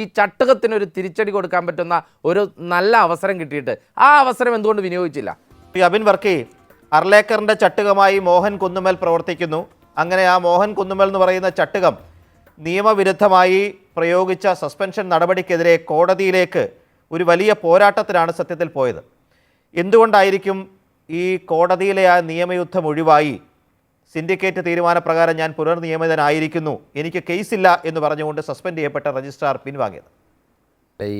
ഈ ചട്ടുകത്തിന് ഒരു തിരിച്ചടി കൊടുക്കാൻ പറ്റുന്ന ഒരു നല്ല അവസരം കിട്ടിയിട്ട് ആ അവസരം എന്തുകൊണ്ട് വിനിയോഗിച്ചില്ല? അബിൻ വർക്കി അർലേക്കറിന്റെ ചട്ടുകമായി മോഹൻ കുന്നുമൽ പ്രവർത്തിക്കുന്നു. അങ്ങനെ ആ മോഹൻ കുന്നുമൽ എന്ന് പറയുന്ന ചട്ടുകം നിയമവിരുദ്ധമായി പ്രയോഗിച്ച സസ്പെൻഷൻ നടപടിക്കെതിരെ കോടതിയിലേക്ക് ഒരു വലിയ പോരാട്ടത്തിനാണ് സത്യത്തിൽ പോയത്. എന്തുകൊണ്ടായിരിക്കും ഈ കോടതിയിലെ ആ നിയമയുദ്ധം ഒഴിവായി? സിൻഡിക്കേറ്റ് തീരുമാനപ്രകാരം ഞാൻ പുനർനിയമിതനായിരിക്കുന്നു എനിക്ക് കേസില്ല എന്ന് പറഞ്ഞുകൊണ്ട് സസ്പെൻഡ് ചെയ്യപ്പെട്ട രജിസ്ട്രാർ പിൻവാങ്ങിയത്. ഈ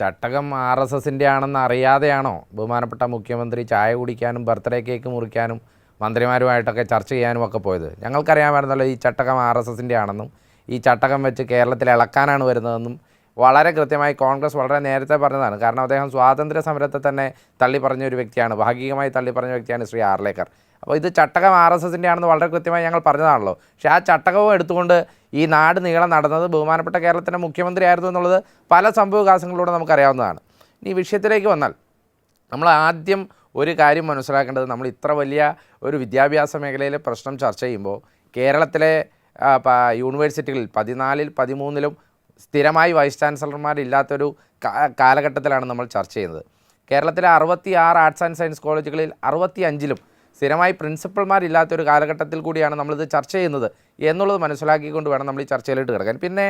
ചട്ടകം ആർ എസ് എസിന്റെ ആണെന്ന് അറിയാതെയാണോ ബഹുമാനപ്പെട്ട മുഖ്യമന്ത്രി ചായ കുടിക്കാനും ബർത്ത്ഡേ കേക്ക് മുറിക്കാനും മന്ത്രിമാരുമായിട്ടൊക്കെ ചർച്ച ചെയ്യാനും ഒക്കെ പോയത്? ഞങ്ങൾക്കറിയാമായിരുന്നല്ലോ ഈ ചട്ടകം ആർ എസ് എസിന്റെ ആണെന്നും ഈ ചട്ടകം വെച്ച് കേരളത്തിൽ ഇളക്കാനാണ് വരുന്നതെന്നും വളരെ കൃത്യമായി കോൺഗ്രസ് വളരെ നേരത്തെ പറഞ്ഞതാണ്. കാരണം അദ്ദേഹം സ്വാതന്ത്ര്യ സമരത്തെ തന്നെ തള്ളി പറഞ്ഞ ഒരു വ്യക്തിയാണ് ഭാഗികമായി തള്ളി പറഞ്ഞ വ്യക്തിയാണ് ശ്രീ ആർലേക്കർ. അപ്പോൾ ഇത് ചട്ടകം ആർ എസ് എസിന്റെ ആണെന്ന് വളരെ കൃത്യമായി ഞങ്ങൾ പറഞ്ഞതാണല്ലോ. പക്ഷേ ആ ചട്ടകവും എടുത്തുകൊണ്ട് ഈ നാട് നീളം നടന്നത് ബഹുമാനപ്പെട്ട കേരളത്തിന്റെ മുഖ്യമന്ത്രി ആയിരുന്നു എന്നുള്ളത് പല സംഭവവികാസങ്ങളിലൂടെ നമുക്കറിയാവുന്നതാണ്. ഇനി വിഷയത്തിലേക്ക് വന്നാൽ നമ്മൾ ആദ്യം ഒരു കാര്യം മനസ്സിലാക്കേണ്ടത് നമ്മൾ ഇത്ര വലിയ ഒരു വിദ്യാഭ്യാസ മേഖലയിലെ പ്രശ്നം ചർച്ച ചെയ്യുമ്പോൾ കേരളത്തിലെ യൂണിവേഴ്സിറ്റികളിൽ പതിനാലിൽ പതിമൂന്നിലും സ്ഥിരമായി വൈസ് ചാൻസലർമാരില്ലാത്തൊരു കാലഘട്ടത്തിലാണ് നമ്മൾ ചർച്ച ചെയ്യുന്നത്. കേരളത്തിലെ അറുപത്തി ആറ് ആർട്സ് ആൻഡ് സയൻസ് കോളേജുകളിൽ അറുപത്തി അഞ്ചിലും സ്ഥിരമായി പ്രിൻസിപ്പൾമാരില്ലാത്തൊരു കാലഘട്ടത്തിൽ കൂടിയാണ് നമ്മളിത് ചർച്ച ചെയ്യുന്നത് എന്നുള്ളത് മനസ്സിലാക്കിക്കൊണ്ട് വേണം നമ്മൾ ഈ ചർച്ചയിലോട്ട് കിടക്കാൻ. പിന്നെ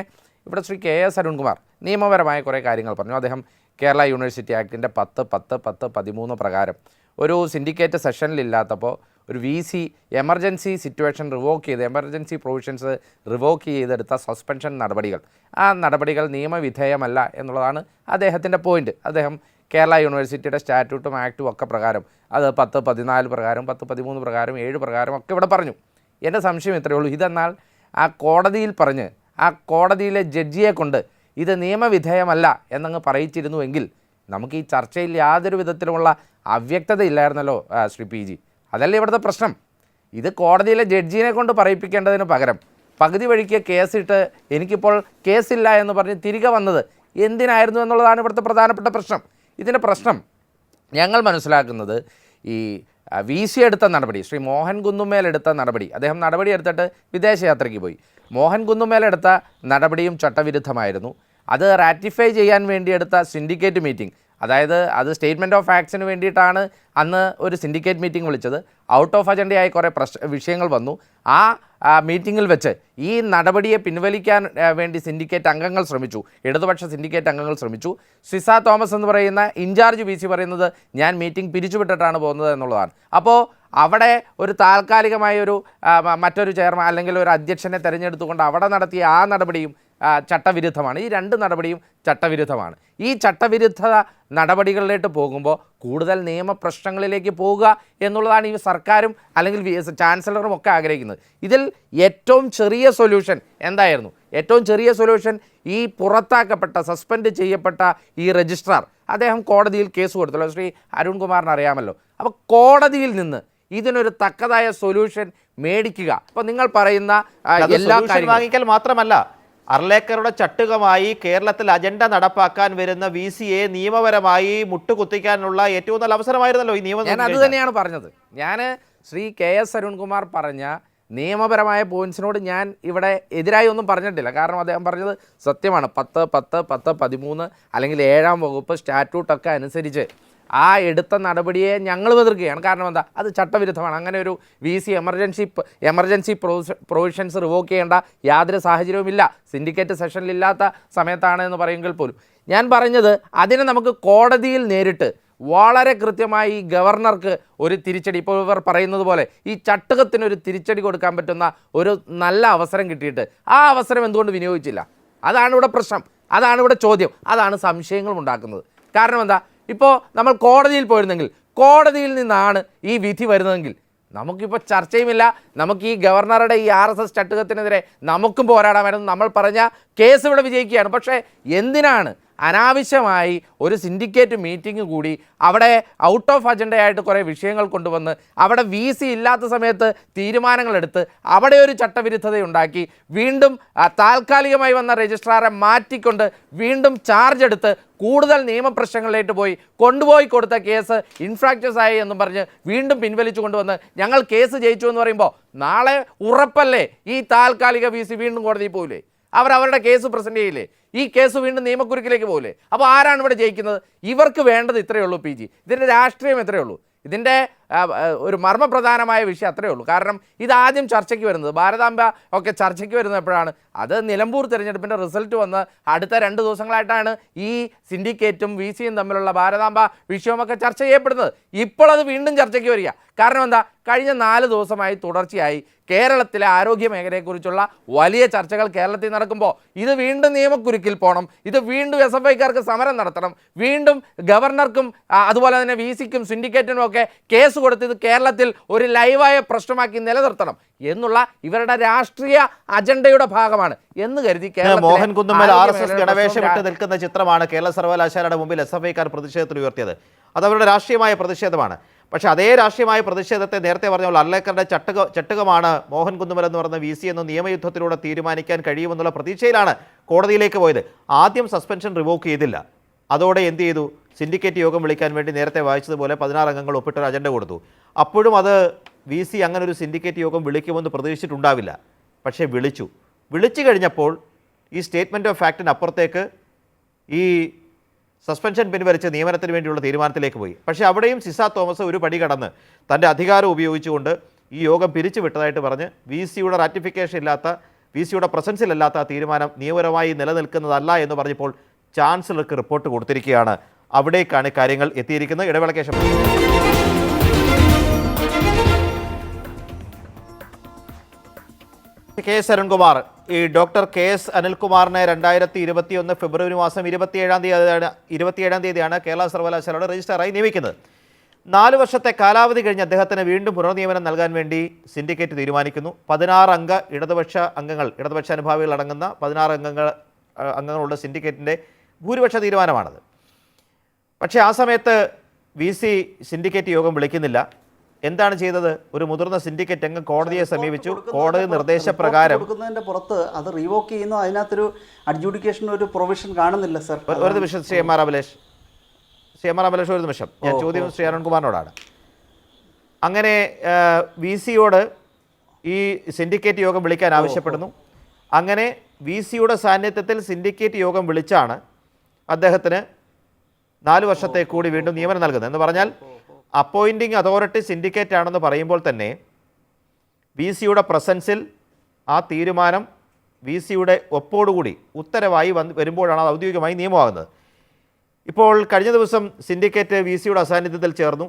ഇവിടെ ശ്രീ കെ എസ് അരുൺകുമാർ നിയമപരമായ കുറേ കാര്യങ്ങൾ പറഞ്ഞു. അദ്ദേഹം കേരള യൂണിവേഴ്സിറ്റി ആക്ടിന്റെ പത്ത് പത്ത് പത്ത് പതിമൂന്ന് പ്രകാരം ഒരു സിൻഡിക്കേറ്റ് സെഷനിലില്ലാത്തപ്പോൾ ഒരു V C emergency situation revoke ചെയ്ത് എമർജൻസി പ്രൊവിഷൻസ് റിവോക്ക് ചെയ്തെടുത്ത സസ്പെൻഷൻ നടപടികൾ. ആ നടപടികൾ നിയമവിധേയമല്ല എന്നുള്ളതാണ് അദ്ദേഹത്തിന്റെ പോയിന്റ്. അദ്ദേഹം കേരള യൂണിവേഴ്സിറ്റിയുടെ സ്റ്റാറ്റ്യൂട്ടും ആക്റ്റും ഒക്കെ പ്രകാരം അത് പത്ത് പതിനാല് പ്രകാരം പത്ത് പതിമൂന്ന് പ്രകാരം ഏഴ് പ്രകാരം ഒക്കെ ഇവിടെ പറഞ്ഞു. എന്റെ സംശയം ഇത്രയേ ഉള്ളൂ. ഇതെന്നാൽ ആ കോടതിയിൽ പറഞ്ഞ് ആ കോടതിയിലെ ജഡ്ജിയെ കൊണ്ട് ഇത് നിയമവിധേയമല്ല എന്നങ്ങ് പറയിച്ചിരുന്നുവെങ്കിൽ നമുക്ക് ഈ ചർച്ചയിൽ യാതൊരു വിധത്തിലുമുള്ള അവ്യക്തത ഇല്ലായിരുന്നല്ലോ ശ്രീ പി ജി. അതല്ലേ ഇവിടുത്തെ പ്രശ്നം? ഇത് കോടതിയിലെ ജഡ്ജിനെ കൊണ്ട് പറയിപ്പിക്കേണ്ടതിന് പകരം പകുതി വഴിക്ക് കേസിട്ട് എനിക്കിപ്പോൾ കേസില്ല എന്ന് പറഞ്ഞ് തിരികെ വന്നത് എന്തിനായിരുന്നു എന്നുള്ളതാണ് ഇവിടുത്തെ പ്രധാനപ്പെട്ട പ്രശ്നം. ഇതിന്റെ പ്രശ്നം ഞങ്ങൾ മനസ്സിലാക്കുന്നത് ഈ വി സി എടുത്ത നടപടി ശ്രീ മോഹൻ കുന്നുമേൽ എടുത്ത നടപടി അദ്ദേഹം നടപടി എടുത്തിട്ട് വിദേശയാത്രയ്ക്ക് പോയി. മോഹൻ കുന്നുമേൽ എടുത്ത നടപടിയും ചട്ടവിരുദ്ധമായിരുന്നു. അത് റാറ്റിഫൈ ചെയ്യാൻ വേണ്ടി എടുത്ത സിൻഡിക്കേറ്റ് മീറ്റിംഗ് അതായത് അത് സ്റ്റേറ്റ്മെന്റ് ഓഫ് ഫാക്ട്സിന് വേണ്ടിയിട്ടാണ് അന്ന് ഒരു സിൻഡിക്കേറ്റ് മീറ്റിംഗ് വിളിച്ചത്. ഔട്ട് ഓഫ് അജണ്ടയായി കുറേ പ്രശ്ന വിഷയങ്ങൾ വന്നു. ആ മീറ്റിങ്ങിൽ വെച്ച് ഈ നടപടിയെ പിൻവലിക്കാൻ വേണ്ടി സിൻഡിക്കേറ്റ് അംഗങ്ങൾ ശ്രമിച്ചു. ഇടതുപക്ഷ സിൻഡിക്കേറ്റ് അംഗങ്ങൾ ശ്രമിച്ചു. സിസ തോമസ് എന്ന് പറയുന്ന ഇൻചാർജ് വി പറയുന്നത് ഞാൻ മീറ്റിംഗ് പിരിച്ചുവിട്ടിട്ടാണ് പോകുന്നത് എന്നുള്ളതാണ്. അപ്പോൾ അവിടെ ഒരു താൽക്കാലികമായ ഒരു മറ്റൊരു ചെയർമാൻ അല്ലെങ്കിൽ ഒരു അധ്യക്ഷനെ തിരഞ്ഞെടുത്തുകൊണ്ട് അവിടെ നടത്തിയ ആ നടപടിയും ചട്ടവിരുദ്ധമാണ്. ഈ രണ്ട് നടപടിയും ചട്ടവിരുദ്ധമാണ്. ഈ ചട്ടവിരുദ്ധ നടപടികളിലേക്ക് പോകുമ്പോൾ കൂടുതൽ നിയമപ്രശ്നങ്ങളിലേക്ക് പോവുക എന്നുള്ളതാണ് ഈ സർക്കാരും അല്ലെങ്കിൽ ചാൻസലറും ഒക്കെ ആഗ്രഹിക്കുന്നത്. ഇതിൽ ഏറ്റവും ചെറിയ സൊല്യൂഷൻ എന്തായിരുന്നു? ഏറ്റവും ചെറിയ സൊല്യൂഷൻ ഈ പുറത്താക്കപ്പെട്ട സസ്പെൻഡ് ചെയ്യപ്പെട്ട ഈ രജിസ്ട്രാർ. അദ്ദേഹം കോടതിയിൽ കേസ് കൊടുത്തല്ലോ. ശ്രീ അരുൺകുമാറിന് അറിയാമല്ലോ. അപ്പോൾ കോടതിയിൽ നിന്ന് ഇതിനൊരു തക്കതായ സൊല്യൂഷൻ മേടിക്കുക. അപ്പോൾ നിങ്ങൾ പറയുന്ന എല്ലാ വാങ്ങിക്കൽ മാത്രമല്ല. അർലേക്കറുടെ ചട്ടുകമായി കേരളത്തിൽ അജണ്ട നടപ്പാക്കാൻ വരുന്ന വി സിയെ നിയമപരമായി മുട്ടുകുത്തിക്കാനുള്ള ഏറ്റവും നല്ല അവസരമായിരുന്നല്ലോ ഈ നിയമം ഞാൻ അത് തന്നെയാണ് പറഞ്ഞത്. ഞാൻ ശ്രീ കെ എസ് അരുൺകുമാർ പറഞ്ഞ നിയമപരമായ പോയിന്റ്സിനോട് ഞാൻ ഇവിടെ എതിരായി ഒന്നും പറഞ്ഞിട്ടില്ല. കാരണം അദ്ദേഹം പറഞ്ഞത് സത്യമാണ്. പത്ത് പത്ത് പത്ത് പതിമൂന്ന് അല്ലെങ്കിൽ ഏഴാം വകുപ്പ് സ്റ്റാറ്റ്യൂട്ടൊക്കെ അനുസരിച്ച് ആ എടുത്ത നടപടിയെ ഞങ്ങൾ എതിർക്കുകയാണ്. കാരണം എന്താ? അത് ചട്ടവിരുദ്ധമാണ്. അങ്ങനെ ഒരു V C emergency emergency provisions revoke ചെയ്യേണ്ട യാതൊരു സാഹചര്യവുമില്ല. സിൻഡിക്കേറ്റ് സെഷനിലില്ലാത്ത സമയത്താണ് എന്ന് പറയുമെങ്കിൽ പോലും. ഞാൻ പറഞ്ഞത് അതിനെ നമുക്ക് കോടതിയിൽ നേരിട്ട് വളരെ കൃത്യമായി ഗവർണർക്ക് ഒരു തിരിച്ചടി ഇപ്പോൾ ഇവർ പറയുന്നത് പോലെ ഈ ചട്ടുകത്തിന് ഒരു തിരിച്ചടി കൊടുക്കാൻ പറ്റുന്ന ഒരു നല്ല അവസരം കിട്ടിയിട്ട് ആ അവസരം എന്തുകൊണ്ട് വിനിയോഗിച്ചില്ല? അതാണ് ഇവിടെ പ്രശ്നം. അതാണ് ഇവിടെ ചോദ്യം. അതാണ് സംശയങ്ങളും ഉണ്ടാക്കുന്നത്. കാരണം എന്താ? ഇപ്പോൾ നമ്മൾ കോടതിയിൽ പോയിരുന്നെങ്കിൽ കോടതിയിൽ നിന്നാണ് ഈ വിധി വരുന്നതെങ്കിൽ നമുക്കിപ്പോൾ ചർച്ചയുമില്ല. നമുക്ക് ഈ ഗവർണറുടെ ഈ ആർ എസ് എസ് ചട്ടുകത്തിനെതിരെ നമുക്കും പോരാടാമായിരുന്നു നമ്മൾ പറഞ്ഞ കേസ് ഇവിടെ വിജയിക്കുകയാണ്. പക്ഷേ എന്തിനാണ് അനാവശ്യമായി ഒരു സിൻഡിക്കേറ്റ് മീറ്റിംഗ് കൂടി അവിടെ ഔട്ട് ഓഫ് അജണ്ടയായിട്ട് കുറേ വിഷയങ്ങൾ കൊണ്ടുവന്ന് അവിടെ വി സി ഇല്ലാത്ത സമയത്ത് തീരുമാനങ്ങളെടുത്ത് അവിടെ ഒരു ചട്ടവിരുദ്ധതയുണ്ടാക്കി വീണ്ടും താൽക്കാലികമായി വന്ന രജിസ്ട്രാറെ മാറ്റിക്കൊണ്ട് വീണ്ടും ചാർജ് എടുത്ത് കൂടുതൽ നിയമപ്രശ്നങ്ങളിലേക്ക് പോയി കൊണ്ടുപോയി കൊടുത്ത കേസ് ഇൻഫ്രാക്ചേഴ്സ് ആയി എന്നും പറഞ്ഞ് വീണ്ടും പിൻവലിച്ചു കൊണ്ടുവന്ന് ഞങ്ങൾ കേസ് ജയിച്ചു എന്ന് പറയുമ്പോൾ നാളെ ഉറപ്പല്ലേ ഈ താൽക്കാലിക വി വീണ്ടും കോടതിയിൽ പോകില്ലേ അവർ അവരുടെ കേസ് പ്രസന്റ് ചെയ്യില്ലേ? ഈ കേസ് വീണ്ടും നിയമക്കുരുക്കിലേക്ക് പോകില്ലേ അപ്പോൾ ആരാണ് ഇവിടെ ജയിക്കുന്നത്? ഇവർക്ക് വേണ്ടത് ഇത്രയേ ഉള്ളൂ പി ജി. ഇതിന്റെ രാഷ്ട്രീയം എത്രയേ ഉള്ളൂ? ഇതിന്റെ ഒരു മർമ്മപ്രധാനമായ വിഷയം അത്രയേ ഉള്ളൂ. കാരണം ഇതാദ്യം ചർച്ചയ്ക്ക് വരുന്നത് ഭാരതാംബ ഒക്കെ ചർച്ചയ്ക്ക് വരുന്നത് എപ്പോഴാണ് അത് നിലമ്പൂർ തിരഞ്ഞെടുപ്പിന്റെ റിസൾട്ട് വന്ന് അടുത്ത രണ്ട് ദിവസങ്ങളായിട്ടാണ് ഈ സിൻഡിക്കേറ്റും വി സിയും തമ്മിലുള്ള ഭാരതാംബ വിഷയവുമൊക്കെ ചർച്ച ചെയ്യപ്പെടുന്നത്. ഇപ്പോൾ അത് വീണ്ടും ചർച്ചയ്ക്ക് വരിക. കാരണം എന്താ? കഴിഞ്ഞ നാല് ദിവസമായി തുടർച്ചയായി കേരളത്തിലെ ആരോഗ്യ മേഖലയെക്കുറിച്ചുള്ള വലിയ ചർച്ചകൾ കേരളത്തിൽ നടക്കുമ്പോൾ ഇത് വീണ്ടും നിയമക്കുരുക്കിൽ പോകണം. ഇത് വീണ്ടും എസ് എഫ് ഐക്കാർക്ക് സമരം നടത്തണം. വീണ്ടും ഗവർണർക്കും അതുപോലെ തന്നെ വി സിക്കും സിൻഡിക്കേറ്റിനും ഒക്കെ കേസ് കൊടുത്ത് ഇത് കേരളത്തിൽ ഒരു ലൈവായ പ്രശ്നമാക്കി നിലനിർത്തണം എന്നുള്ള ഇവരുടെ രാഷ്ട്രീയ അജണ്ടയുടെ ഭാഗമാണ് എന്ന് കരുതി Mohan Kunnummal R S S ഗണവേഷം ഇട്ട് നിൽക്കുന്ന ചിത്രമാണ് കേരള സർവകലാശാലയുടെ മുമ്പിൽ എസ് എഫ് ഐക്കാർ പ്രതിഷേധത്തിൽ ഉയർത്തിയത്. അത് അവരുടെ രാഷ്ട്രീയമായ പ്രതിഷേധമാണ്. പക്ഷേ അതേ രാഷ്ട്രീയമായ പ്രതിഷേധത്തെ നേരത്തെ പറഞ്ഞ പോലെ അർലേക്കറുടെ ചട്ടുക ചട്ടുകമാണ് മോഹൻ കുന്നുമൽ എന്ന് പറയുന്ന വി സി എന്ന് നിയമയുദ്ധത്തിലൂടെ തീരുമാനിക്കാൻ കഴിയുമെന്നുള്ള പ്രതീക്ഷയിലാണ് കോടതിയിലേക്ക് പോയത്. ആദ്യം സസ്പെൻഷൻ റിവോക്ക് ചെയ്തില്ല. അതോടെ എന്ത് ചെയ്തു? സിൻഡിക്കേറ്റ് യോഗം വിളിക്കാൻ വേണ്ടി നേരത്തെ വായിച്ചതുപോലെ പതിനാറ് അംഗങ്ങൾ ഒപ്പിട്ടൊരു അജണ്ട കൊടുത്തു. അപ്പോഴും അത് വി സി അങ്ങനെ ഒരു സിൻഡിക്കേറ്റ് യോഗം വിളിക്കുമെന്ന് പ്രതീക്ഷിച്ചിട്ടുണ്ടാവില്ല. പക്ഷേ വിളിച്ചു. വിളിച്ചു കഴിഞ്ഞപ്പോൾ ഈ സ്റ്റേറ്റ്മെന്റ് ഓഫ് ഫാക്റ്റിന് അപ്പുറത്തേക്ക് ഈ സസ്പെൻഷൻ പിൻവലിച്ച് നിയമനത്തിന് വേണ്ടിയുള്ള തീരുമാനത്തിലേക്ക് പോയി. പക്ഷേ അവിടെയും സിസ തോമസ് ഒരു പടി കടന്ന് തന്റെ അധികാരം ഉപയോഗിച്ചുകൊണ്ട് ഈ യോഗം പിരിച്ചു വിട്ടതായിട്ട് പറഞ്ഞ് വി സിയുടെ റാറ്റിഫിക്കേഷൻ ഇല്ലാത്ത വി സിയുടെ പ്രസൻസിലല്ലാത്ത തീരുമാനം നിയമപരമായി നിലനിൽക്കുന്നതല്ല എന്ന് പറഞ്ഞപ്പോൾ ചാൻസലർക്ക് റിപ്പോർട്ട് കൊടുത്തിരിക്കുകയാണ്. അവിടേക്കാണ് കാര്യങ്ങൾ എത്തിയിരിക്കുന്നത്. ഇടവേളയ്ക്ക് ശേഷം കെ എസ് അരുൺകുമാർ ഈ ഡോക്ടർ കെ എസ് അനിൽകുമാറിനെ രണ്ടായിരത്തി ഇരുപത്തി ഒന്ന് ഫെബ്രുവരി മാസം ഇരുപത്തിയേഴാം തീയതിയാണ് ഇരുപത്തിയേഴാം തീയതിയാണ് കേരള സർവകലാശാലയുടെ രജിസ്ട്രാറായി നിയമിക്കുന്നത്. നാല് വർഷത്തെ കാലാവധി കഴിഞ്ഞ് അദ്ദേഹത്തിന് വീണ്ടും പുനർനിയമനം നൽകാൻ വേണ്ടി സിൻഡിക്കേറ്റ് തീരുമാനിക്കുന്നു. പതിനാറ് അംഗ ഇടതുപക്ഷ അംഗങ്ങൾ ഇടതുപക്ഷ അനുഭാവികൾ അടങ്ങുന്ന പതിനാറ് അംഗങ്ങൾ അംഗങ്ങളുള്ള സിൻഡിക്കേറ്റിന്റെ ഭൂരിപക്ഷ തീരുമാനമാണത്. പക്ഷേ ആ സമയത്ത് വി സി സിൻഡിക്കേറ്റ് യോഗം വിളിക്കുന്നില്ല. എന്താണ് ചെയ്തത്? ഒരു മുതിർന്ന സിൻഡിക്കേറ്റ് അംഗം കോടതിയെ സമീപിച്ചു. കോടതി നിർദ്ദേശപ്രകാരം കൊടുക്കുന്നതിന്റെ പുറത്ത് അത് റീവോക്ക് ചെയ്യുന്നു. അതിനകത്തൊരു അഡ്ജുഡിക്കേഷൻ ഒരു പ്രൊവിഷൻ കാണുന്നില്ല സർ ഒരു- ഒരു നിമിഷം Shri M R Abhilesh. Shri M R Abhilesh ഒരു നിമിഷം. ഞാൻ ചോദ്യം ശ്രീ അരുൺകുമാറിനോടാണ്. അങ്ങനെ വി സിയോട് ഈ സിൻഡിക്കേറ്റ് യോഗം വിളിക്കാൻ ആവശ്യപ്പെടുന്നു. അങ്ങനെ വി സിയുടെ സാന്നിധ്യത്തിൽ സിൻഡിക്കേറ്റ് യോഗം വിളിച്ചാണ് അദ്ദേഹത്തിന് നാല് വർഷത്തെ കൂടി വീണ്ടും നിയമനം നൽകുന്നത്. എന്ന് പറഞ്ഞാൽ അപ്പോയിന്റിംഗ് അതോറിറ്റി സിൻഡിക്കേറ്റ് ആണെന്ന് പറയുമ്പോൾ തന്നെ വി സിയുടെ പ്രസൻസിൽ ആ തീരുമാനം വി സിയുടെ ഒപ്പോടുകൂടി ഉത്തരവായി വന്ന് വരുമ്പോഴാണ് അത് ഔദ്യോഗികമായി നിയമമാകുന്നത്. ഇപ്പോൾ കഴിഞ്ഞ ദിവസം സിൻഡിക്കേറ്റ് വി സിയുടെ അസാന്നിധ്യത്തിൽ ചേർന്നു.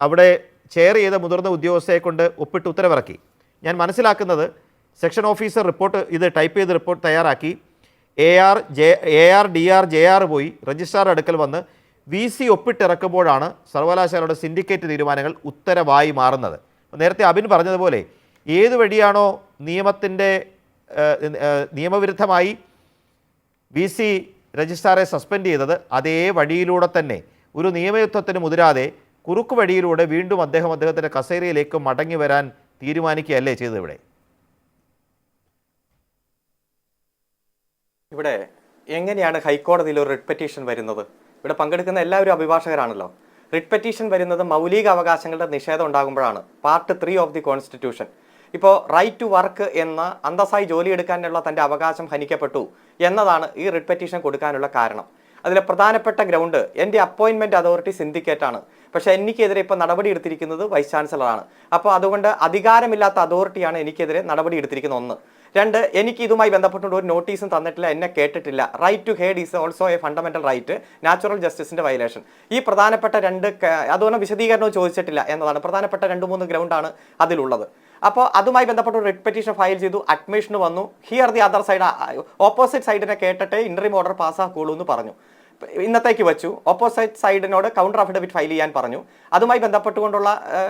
അവിടെ ചെയർ ചെയ്ത മുതിർന്ന ഉദ്യോഗസ്ഥയെ കൊണ്ട് ഒപ്പിട്ട് ഉത്തരവിറക്കി. ഞാൻ മനസ്സിലാക്കുന്നത് സെക്ഷൻ ഓഫീസർ റിപ്പോർട്ട് ഇത് ടൈപ്പ് ചെയ്ത് റിപ്പോർട്ട് തയ്യാറാക്കി. A R J A R D R J R പോയി. രജിസ്ട്രാർ അടുക്കൽ വന്ന് വി സി ഒപ്പിട്ടിറക്കുമ്പോഴാണ് സർവകലാശാലയുടെ സിൻഡിക്കേറ്റ് തീരുമാനങ്ങൾ ഉത്തരവായി മാറുന്നത്. നേരത്തെ അബിൻ പറഞ്ഞതുപോലെ ഏത് വഴിയാണോ നിയമത്തിന്റെ നിയമവിരുദ്ധമായി വി സി രജിസ്ട്രാറെ സസ്പെൻഡ് ചെയ്തത് അതേ വഴിയിലൂടെ തന്നെ. ഒരു നിയമയുദ്ധത്തിന് മുതിരാതെ കുറുക്ക് വഴിയിലൂടെ വീണ്ടും അദ്ദേഹം അദ്ദേഹത്തിന്റെ കസേരയിലേക്ക് മടങ്ങി വരാൻ തീരുമാനിക്കുകയല്ലേ ചെയ്തത് ഇവിടെ? ഇവിടെ എങ്ങനെയാണ് ഹൈക്കോടതിയിൽ ഒരു റിട്ട് പെറ്റീഷൻ വരുന്നത്? ഇവിടെ പങ്കെടുക്കുന്ന എല്ലാവരും അഭിഭാഷകരാണല്ലോ. റിട്ട് പെറ്റീഷൻ വരുന്നത് മൗലിക അവകാശങ്ങളുടെ നിഷേധം ഉണ്ടാകുമ്പോഴാണ്. Part three of the constitution ഇപ്പോൾ റൈറ്റ് ടു വർക്ക് എന്ന അന്തസ്സായി ജോലിയെടുക്കാനുള്ള തന്റെ അവകാശം ഹനിക്കപ്പെട്ടു എന്നതാണ് ഈ റിട്ട് പെറ്റീഷൻ കൊടുക്കാനുള്ള കാരണം. അതിലെ പ്രധാനപ്പെട്ട ഗ്രൗണ്ട് എന്റെ അപ്പോയിൻമെന്റ് അതോറിറ്റി സിൻഡിക്കേറ്റ് ആണ്. പക്ഷേ എനിക്കെതിരെ ഇപ്പോൾ നടപടി എടുത്തിരിക്കുന്നത് വൈസ് ചാൻസലറാണ് അപ്പോൾ അതുകൊണ്ട് അധികാരമില്ലാത്ത അതോറിറ്റിയാണ് എനിക്കെതിരെ നടപടി എടുത്തിരിക്കുന്ന ഒന്ന്. രണ്ട് എനിക്ക് ഇതുമായി ബന്ധപ്പെട്ടുകൊണ്ട് ഒരു നോട്ടീസും തന്നിട്ടില്ല എന്നെ കേട്ടിട്ടില്ല. Right to heard is also a fundamental right natural ജസ്റ്റിസിന്റെ violation ഈ പ്രധാനപ്പെട്ട രണ്ട് അതുപോലെ വിശദീകരണവും ചോദിച്ചിട്ടില്ല എന്നതാണ്. പ്രധാനപ്പെട്ട രണ്ട് മൂന്ന് ഗ്രൗണ്ടാണ് അതിലുള്ളത്. അപ്പോൾ അതുമായി ബന്ധപ്പെട്ട് ഒരു റിട്ട് പെറ്റീഷൻ ഫയൽ ചെയ്തു അഡ്മിഷന് വന്നു. Hear the other side opposite സൈഡിനെ കേട്ടിട്ട് ഇൻട്രീം ഓർഡർ പാസ്സാക്കുള്ളൂ എന്ന് പറഞ്ഞു. ഇന്നത്തേക്ക് വെച്ചു. ഓപ്പോസിറ്റ് സൈഡിനോട് കൗണ്ടർ അഫിഡവിറ്റ് ഫയൽ ചെയ്യാൻ പറഞ്ഞു. അതുമായി ബന്ധപ്പെട്ടുകൊണ്ടുള്ള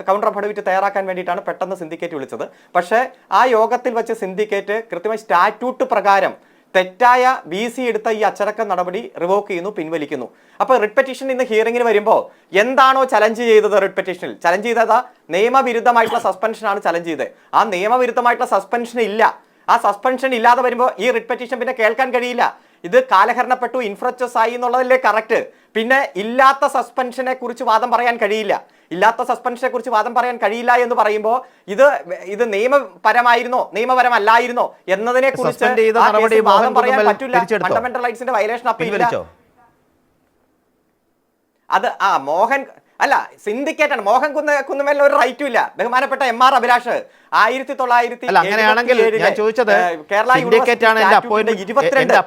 കൗണ്ടർ അഫിഡവിറ്റ് തയ്യാറാക്കാൻ വേണ്ടിയിട്ടാണ് പെട്ടെന്ന് സിൻഡിക്കേറ്റ് വിളിച്ചത്. പക്ഷേ ആ യോഗത്തിൽ വെച്ച് സിൻഡിക്കേറ്റ് കൃത്യമായി സ്റ്റാറ്റ്യൂട്ട് പ്രകാരം തെറ്റായ ബി സി എടുത്ത ഈ അച്ചടക്ക നടപടി റിവോക്ക് ചെയ്യുന്നു പിൻവലിക്കുന്നു. അപ്പോൾ റിട്ട് പെറ്റീഷൻ ഇന്ന് ഹിയറിംഗിന് വരുമ്പോൾ എന്താണോ ചലഞ്ച് ചെയ്തത് റിട്ട് പെറ്റീഷനിൽ ചലഞ്ച് ചെയ്തത് നിയമവിരുദ്ധമായിട്ടുള്ള സസ്പെൻഷനാണ് ചലഞ്ച് ചെയ്തത്. ആ നിയമവിരുദ്ധമായിട്ടുള്ള സസ്പെൻഷൻ ഇല്ല. ആ സസ്പെൻഷൻ ഇല്ലാതെ വരുമ്പോൾ ഈ റിട്ട് പെറ്റീഷൻ പിന്നെ കേൾക്കാൻ കഴിയില്ല. ഇത് കാലഹരണപ്പെട്ടു ഇൻഫ്രച്ചസ് ആയി എന്നുള്ളതല്ലേ കറക്റ്റ് പിന്നെ ഇല്ലാത്ത സസ്പെൻഷനെ കുറിച്ച് വാദം പറയാൻ കഴിയില്ല. ഇല്ലാത്ത സസ്പെൻഷനെ കുറിച്ച് വാദം പറയാൻ കഴിയില്ല എന്ന് പറയുമ്പോൾ ഇത് ഇത് നിയമപരമായിരുന്നോ നിയമപരമല്ലായിരുന്നോ എന്നതിനെ കുറിച്ച് വാദം പറയാൻ പറ്റില്ല? ഫണ്ടമെന്റൽ റൈറ്റ്സിന്റെ വയലേഷൻ അപ്പീൽ അത് ആ മോഹൻ അല്ല സിൻഡിക്കേറ്റ് ആണ് മോഹൻ കുന്ന കുന്നുമേലിന് ഒരു റൈറ്റും ഇല്ല. ബഹുമാനപ്പെട്ട എം ആർ അഭിലാഷ് ആയിരത്തി തൊള്ളായിരത്തി അങ്ങനെയാണെങ്കിൽ ഞാൻ ചോദിച്ചത് എന്റെ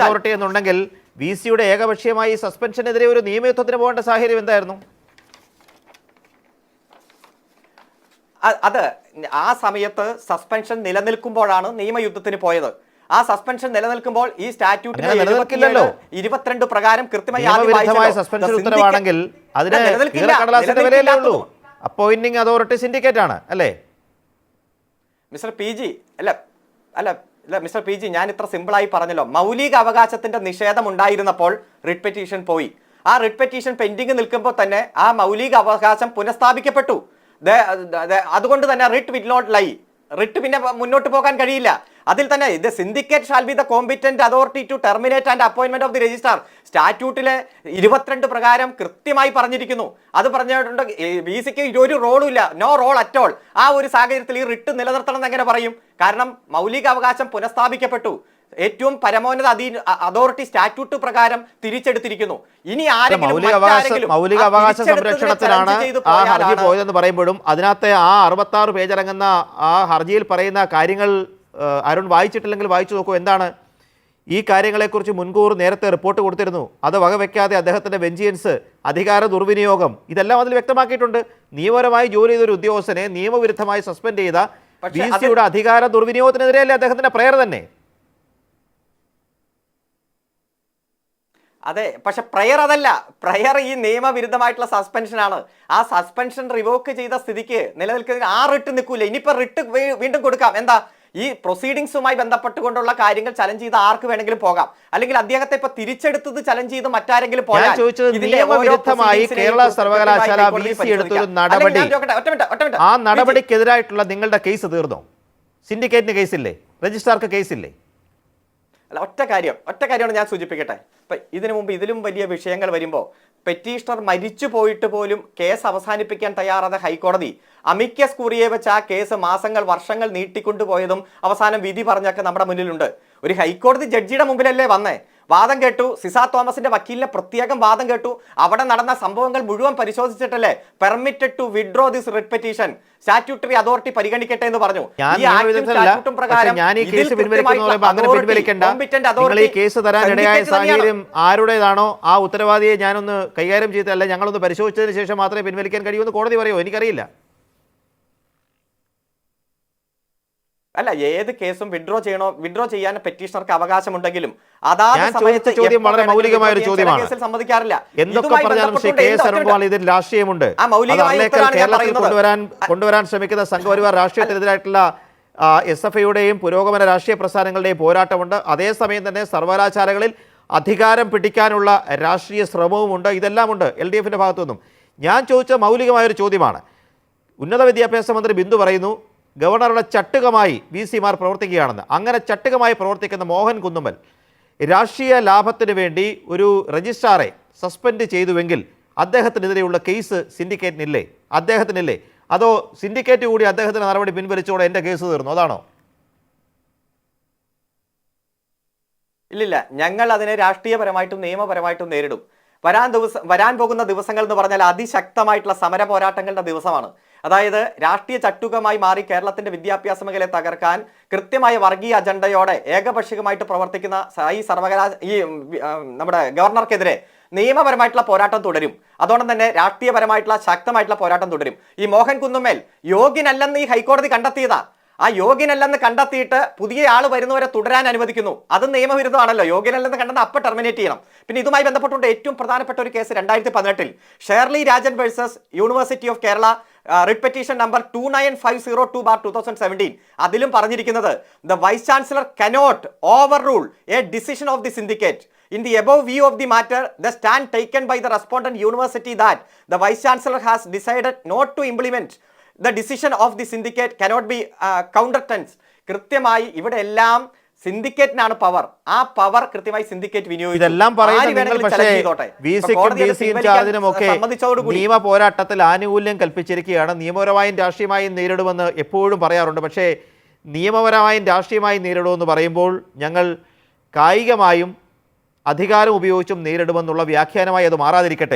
അതോറിറ്റി എന്നുണ്ടെങ്കിൽ വി സിയുടെ ഏകപക്ഷീയമായി സസ്പെൻഷനെതിരെ ഒരു നിയമയുദ്ധത്തിന് പോകേണ്ട സാഹചര്യം എന്തായിരുന്നു? അത് ആ സമയത്ത് സസ്പെൻഷൻ നിലനിൽക്കുമ്പോഴാണ് നിയമയുദ്ധത്തിന് പോയത്. ആ സസ്പെൻഷൻ നിലനിൽക്കുമ്പോൾ ഈ സ്റ്റാറ്റ്യൂട്ടിന്റെ നിലനിൽക്കില്ലല്ലോ. ഇരുപത്തിരണ്ട് പ്രകാരം കൃത്യമായി സസ്പെൻഷൻ ഉത്തരവാണെങ്കിൽ അതിന് കടലാസിന്റെ വിലയല്ലേ ഉള്ളൂ. അപ്പോയിന്റിംഗ് അതോറിറ്റി സിൻഡിക്കേറ്റ് ആണ് അല്ലേ? മിസ്റ്റർ പി ജി അല്ല അല്ല അല്ല മിസ്റ്റർ പി ജി ഞാൻ ഇത്ര സിമ്പിളായി പറഞ്ഞല്ലോ. മൗലിക അവകാശത്തിന്റെ നിഷേധം ഉണ്ടായിരുന്നപ്പോൾ റിട്ട് പെറ്റീഷൻ പോയി. ആ റിട്ട് പെറ്റീഷൻ പെൻഡിങ് നിൽക്കുമ്പോൾ തന്നെ ആ മൗലിക അവകാശം പുനഃസ്ഥാപിക്കപ്പെട്ടു. അതുകൊണ്ട് തന്നെ writ will not lie writ പിന്നെ മുന്നോട്ട് പോകാൻ കഴിയില്ല. അതിൽ തന്നെ ഇത് syndicate shall be the competent authority to terminate and appointment of the registrar. സ്റ്റാറ്റ്യൂട്ടിലെ ഇരുപത്തിരണ്ട് പ്രകാരം കൃത്യമായി പറഞ്ഞിരിക്കുന്നു. അത് പറഞ്ഞിട്ടുണ്ട് ബി സിക്ക് ഒരു റോളും ഇല്ല നോ റോൾ അറ്റ് ഓൾ. ആ ഒരു സാഹചര്യത്തിൽ ഈ റിട്ട് നിലനിർത്തണം എന്ന് എങ്ങനെ പറയും? കാരണം മൗലിക അവകാശം പുനഃസ്ഥാപിക്കപ്പെട്ടു. ഏറ്റവും പരമോന്നത അധീ അതോറിറ്റി സ്റ്റാറ്റ്യൂട്ട് പ്രകാരം തിരിച്ചെടുത്തിരിക്കുന്നു. ഇനി ആരെങ്കിലും മൗലിക അവകാശ സംരക്ഷണത്തിലാണ് ആ ഹർജി പോയതെന്ന് പറയുമ്പോഴും അതിനകത്തെ ആ അറുപത്തി ആറ് പേജടങ്ങുന്ന ആ ഹർജിയിൽ പറയുന്ന കാര്യങ്ങൾ അരുൺ വായിച്ചിട്ടില്ലെങ്കിൽ വായിച്ചു നോക്കൂ. എന്താണ്? ഈ കാര്യങ്ങളെക്കുറിച്ച് മുൻകൂർ നേരത്തെ റിപ്പോർട്ട് കൊടുത്തിരുന്നു. അത് വകവെക്കാതെ അദ്ദേഹത്തിന്റെ വെഞ്ചിയൻസ് അധികാര ദുർവിനിയോഗം ഇതെല്ലാം അതിൽ വ്യക്തമാക്കിയിട്ടുണ്ട്. നിയമപരമായി ജോലി ചെയ്ത ഒരു ഉദ്യോഗസ്ഥനെ നിയമവിരുദ്ധമായി സസ്പെൻഡ് ചെയ്ത ബി സിയുടെ അധികാര ദുർവിനിയോഗത്തിനെതിരെയല്ലേ അദ്ദേഹത്തിന്റെ പ്രയർ തന്നെ? അതെ പക്ഷെ പ്രയർ അതല്ല. പ്രയർ ഈ നിയമവിരുദ്ധമായിട്ടുള്ള സസ്പെൻഷനാണ്. ആ സസ്പെൻഷൻ റിവോക്ക് ചെയ്ത സ്ഥിതിക്ക് നിലനിൽക്കുന്ന ആ റിട്ട് നിൽക്കൂല. ഇനിയിപ്പോ റിട്ട് വീണ്ടും കൊടുക്കാം. എന്താ? ഈ പ്രൊസീഡിങ്സുമായി ബന്ധപ്പെട്ടുകൊണ്ടുള്ള കാര്യങ്ങൾ ചലഞ്ച് ചെയ്ത് ആർക്ക് വേണമെങ്കിലും പോകാം. അല്ലെങ്കിൽ അദ്ദേഹത്തെ ഇപ്പൊ തിരിച്ചെടുത്തത് ചലഞ്ച് ചെയ്ത് മറ്റാരെങ്കിലും പോയാൽ നിയമവിരുദ്ധമായി കേരള സർവകലാശാല എടുത്തൊരു നടപടി. ആ നടപടിക്കെതിരായിട്ടുള്ള നിങ്ങളുടെ കേസ് തീർന്നോ? സിൻഡിക്കേറ്റിന് കേസില്ലേ രജിസ്ട്രാർക്ക് കേസില്ലേ അല്ല ഒറ്റ കാര്യം ഒറ്റ കാര്യമാണ് ഞാൻ സൂചിപ്പിക്കട്ടെ. ഇപ്പം ഇതിനു മുമ്പ് ഇതിലും വലിയ വിഷയങ്ങൾ വരുമ്പോൾ പെറ്റീഷണർ മരിച്ചു പോയിട്ട് പോലും കേസ് അവസാനിപ്പിക്കാൻ തയ്യാറാത ഹൈക്കോടതി അമിക്കസ് കുറിയെ വെച്ച് ആ കേസ് മാസങ്ങൾ വർഷങ്ങൾ നീട്ടിക്കൊണ്ടുപോയതും അവസാനം വിധി പറഞ്ഞൊക്കെ നമ്മുടെ മുന്നിലുണ്ട്. ഒരു ഹൈക്കോടതി ജഡ്ജിയുടെ മുമ്പിലല്ലേ വന്നേ? വാദം കേട്ടു. സിസ തോമസിന്റെ വക്കീലിനെ പ്രത്യേകം വാദം കേട്ടു. അവിടെ നടന്ന സംഭവങ്ങൾ മുഴുവൻ പരിശോധിച്ചിട്ടല്ലേ permitted to withdraw this writ petition statutory authority പരിഗണിക്കട്ടെ എന്ന് പറഞ്ഞു. ആരുടേതാണോ ആ ഉത്തരവാദിയെ ഞാനൊന്ന് കൈകാര്യം ചെയ്തല്ല ഞങ്ങളൊന്ന് പരിശോധിച്ചതിന് ശേഷം മാത്രമേ പിൻവലിക്കാൻ കഴിയൂ എന്ന് കോടതി പറയുമോ? എനിക്കറിയില്ല. അല്ല ഏത് കേസും വിഡ്രോ ചെയ്യണോ വിഡ്രോ ചെയ്യാൻ പെറ്റീഷണർക്ക് അവകാശമുണ്ടെങ്കിലും അതാത് സമയത്ത് ചോദ്യം വളരെ മൗലികമായ ഒരു ചോദ്യമാണ്. കേസിൽ സമ്മതിക്കാറില്ല. എന്തൊക്കെ പറഞ്ഞാലും ഇതിൽ രാഷ്ട്രീയമുണ്ട്. കേരളത്തിൽ കൊണ്ടുവരാൻ കൊണ്ടുവരാൻ ശ്രമിക്കുന്ന സംഘപരിവാർ രാഷ്ട്രീയത്തിനെതിരായിട്ടുള്ള എസ് എഫ് ഐയുടെയും പുരോഗമന രാഷ്ട്രീയ പ്രസ്ഥാനങ്ങളുടെയും പോരാട്ടമുണ്ട്. അതേസമയം തന്നെ സർവകലാശാലകളിൽ അധികാരം പിടിക്കാനുള്ള രാഷ്ട്രീയ ശ്രമവുമുണ്ട് ഇതെല്ലാമുണ്ട് എൽ ഡി എഫിന്റെ ഭാഗത്തുനിന്നും. ഞാൻ ചോദിച്ച മൗലികമായൊരു ചോദ്യമാണ്. ഉന്നത വിദ്യാഭ്യാസ മന്ത്രി ബിന്ദു പറയുന്നു ഗവർണറുടെ ചട്ടുകമായി വി സിമാർ പ്രവർത്തിക്കുകയാണെന്ന്. അങ്ങനെ ചട്ടുകമായി പ്രവർത്തിക്കുന്ന മോഹൻ കുന്നുമ്മൽ രാഷ്ട്രീയ ലാഭത്തിന് വേണ്ടി ഒരു രജിസ്ട്രാറെ സസ്പെൻഡ് ചെയ്തുവെങ്കിൽ അദ്ദേഹത്തിനെതിരെയുള്ള കേസ് സിൻഡിക്കേറ്റിനില്ലേ? അദ്ദേഹത്തിനില്ലേ? അതോ സിൻഡിക്കേറ്റ് കൂടി അദ്ദേഹത്തിന് നടപടി പിൻവലിച്ചോടെ എന്റെ കേസ് തീർന്നു? അതാണോ? ഇല്ലില്ല. ഞങ്ങൾ അതിനെ രാഷ്ട്രീയപരമായിട്ടും നിയമപരമായിട്ടും നേരിടും. വരാൻ ദിവസം വരാൻ പോകുന്ന ദിവസങ്ങൾ എന്ന് പറഞ്ഞാൽ അതിശക്തമായിട്ടുള്ള സമര പോരാട്ടങ്ങളുടെ ദിവസമാണ്. അതായത് രാഷ്ട്രീയ ചട്ടുകമായി മാറി കേരളത്തിന്റെ വിദ്യാഭ്യാസ മേഖലയെ തകർക്കാൻ കൃത്യമായ വർഗീയ അജണ്ടയോടെ ഏകപക്ഷികമായിട്ട് പ്രവർത്തിക്കുന്ന ഈ സർവകലാ ഈ നമ്മുടെ ഗവർണർക്കെതിരെ നിയമപരമായിട്ടുള്ള പോരാട്ടം തുടരും. അതുകൊണ്ട് തന്നെ രാഷ്ട്രീയപരമായിട്ടുള്ള ശക്തമായിട്ടുള്ള പോരാട്ടം തുടരും. ഈ മോഹൻ കുന്നുമേൽ യോഗ്യനല്ലെന്ന് ഈ ഹൈക്കോടതി കണ്ടെത്തിയതാ. ആ യോഗ്യനല്ലെന്ന് കണ്ടെത്തിയിട്ട് പുതിയ ആൾ വരുന്നവരെ തുടരാൻ അനുവദിക്കുന്നു. അത് നിയമവിരുദ്ധമാണല്ലോ. യോഗ്യനല്ലെന്ന് കണ്ടെന്ന് അപ്പം ടെർമിനേറ്റ് ചെയ്യണം. പിന്നെ ഇതുമായി ബന്ധപ്പെട്ടുകൊണ്ട് ഏറ്റവും പ്രധാനപ്പെട്ട ഒരു കേസ് രണ്ടായിരത്തി പതിനെട്ടിൽ. Shirley Rajan versus university of Kerala repetition number two nine five zero two bar two thousand seventeen അതിലും പറഞ്ഞിരിക്കുന്നത് the vice chancellor cannot overrule a decision of the syndicate in the above view of the matter the stand taken by the respondent university that the vice chancellor has decided not to implement the decision of the syndicate cannot be countenanced കൃത്യമായി ഇവിടെ എല്ലാം സിൻഡിക്കേറ്റിനാണ് power. ആ power കൃത്യമായി syndicate വിനിയോഗിക്കും ഇതെല്ലാം പറയുന്നത് നിയമ പോരാട്ടത്തിൽ ആനുകൂല്യം കൽപ്പിച്ചിരിക്കുകയാണ്. നിയമപരമായും രാഷ്ട്രീയമായും നേരിടുമെന്ന് എപ്പോഴും പറയാറുണ്ട്. പക്ഷേ നിയമപരമായും രാഷ്ട്രീയമായും നേരിടുമെന്ന് പറയുമ്പോൾ ഞങ്ങൾ കായികമായും അധികാരം ഉപയോഗിച്ചും നേരിടുമെന്നുള്ള വ്യാഖ്യാനമായി അത് മാറാതിരിക്കട്ടെ.